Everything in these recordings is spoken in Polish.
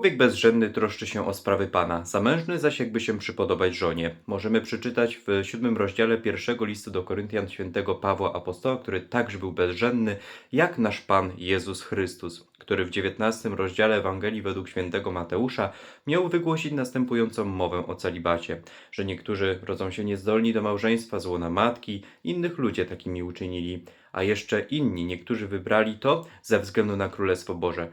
Człowiek bezrzędny troszczy się o sprawy Pana, zamężny zaś jakby się przypodobać żonie. Możemy przeczytać w siódmym rozdziale pierwszego listu do Koryntian świętego Pawła Apostoła, który także był bezrzędny, jak nasz Pan Jezus Chrystus, który w dziewiętnastym rozdziale Ewangelii według świętego Mateusza miał wygłosić następującą mowę o celibacie, że niektórzy rodzą się niezdolni do małżeństwa z matki, innych ludzie takimi uczynili, a jeszcze inni, niektórzy wybrali to ze względu na Królestwo Boże.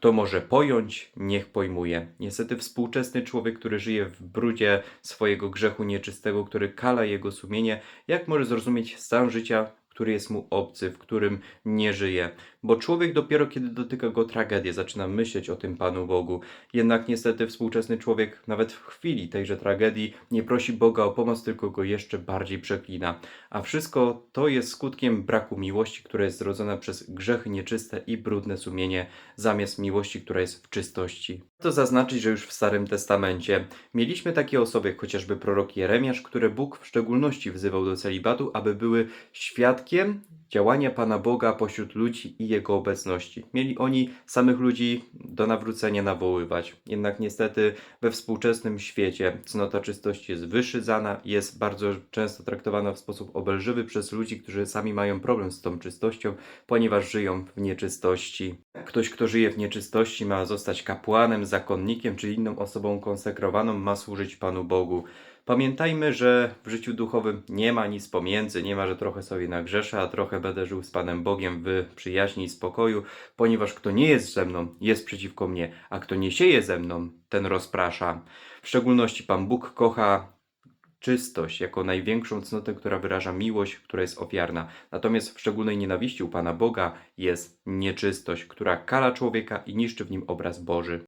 Kto może pojąć, niech pojmuje. Niestety współczesny człowiek, który żyje w brudzie swojego grzechu nieczystego, który kala jego sumienie, jak może zrozumieć stan życia, który jest mu obcy, w którym nie żyje? Bo człowiek dopiero kiedy dotyka go tragedia, zaczyna myśleć o tym Panu Bogu. Jednak niestety współczesny człowiek nawet w chwili tejże tragedii nie prosi Boga o pomoc, tylko go jeszcze bardziej przeklina. A wszystko to jest skutkiem braku miłości, która jest zrodzona przez grzechy nieczyste i brudne sumienie, zamiast miłości, która jest w czystości. Warto zaznaczyć, że już w Starym Testamencie mieliśmy takie osoby, chociażby prorok Jeremiasz, które Bóg w szczególności wzywał do celibatu, aby były świadkiem działania Pana Boga pośród ludzi i Jego obecności. Mieli oni samych ludzi do nawrócenia nawoływać. Jednak niestety we współczesnym świecie cnota czystości jest wyszydzana, jest bardzo często traktowana w sposób obelżywy przez ludzi, którzy sami mają problem z tą czystością, ponieważ żyją w nieczystości. Ktoś, kto żyje w nieczystości, ma zostać kapłanem, zakonnikiem czy inną osobą konsekrowaną, ma służyć Panu Bogu. Pamiętajmy, że w życiu duchowym nie ma nic pomiędzy, nie ma, że trochę sobie nagrzeszę, a trochę będę żył z Panem Bogiem w przyjaźni i spokoju, ponieważ kto nie jest ze mną, jest przeciwko mnie, a kto nie sieje ze mną, ten rozprasza. W szczególności Pan Bóg kocha czystość jako największą cnotę, która wyraża miłość, która jest ofiarna. Natomiast w szczególnej nienawiści u Pana Boga jest nieczystość, która kala człowieka i niszczy w nim obraz Boży.